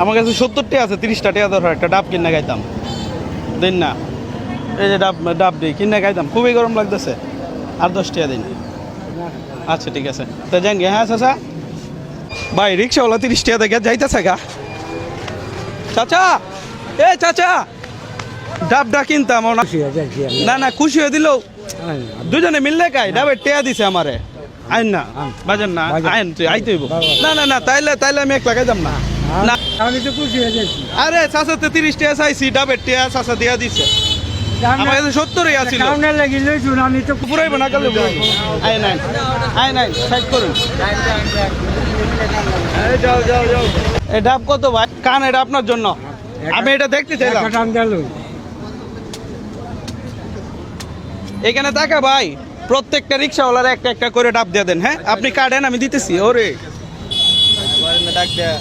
আমার কাছে সত্তরটি আছে তিরিশটা টাকা ধরো একটা ডাব কিনে খাইতাম। দিন না। এই যে ডাব ডাব দিই কিনে খাইতাম খুবই গরম লাগতেছে। আর দশ টাকা দিন। আচ্ছা ঠিক আছে। তো যান গে হ্যাঁ চাচা? ভাই রিক্সাওয়ালা তিরিশ টাকা দেখে যাইতেছে গা। চাচা! এ চাচা! ডাবটা কিনতাম না না খুশি হয়ে দিল দুজনে মিললে কাই? ডাবের টেয়া দিছে আমারে। আইন না? বাজান না? আইন তুই আইতে হইব। না না না তাইলে তাইলে আমি এক লাগাই যাম না না। আমি তো খুশি হয়ে যাচ্ছি আরে তিরিশ টাকা চাইছি ডাবের টেয়া চাচা দিয়া দিছে। আমার কাছে সত্তরই আছিল কাউনে লাগি লইছুন আমি তো পুরাইব না কালে পুরাইব। আইন আইন আইন আইন সাইড করুন। এই যাও যাও যাও। এই ডাব কত ভাই? কান এটা আপনার জন্য। আমি এটা দেখতে চাইলাম। এখানে টাকা ভাই। প্রত্যেকটা রিক্সাওয়ালার একটা একটা করে ডাব দিয়ে দেন হ্যাঁ? আপনি কাটেন আমি দিতেছি ওরে। ডাক দেয়া।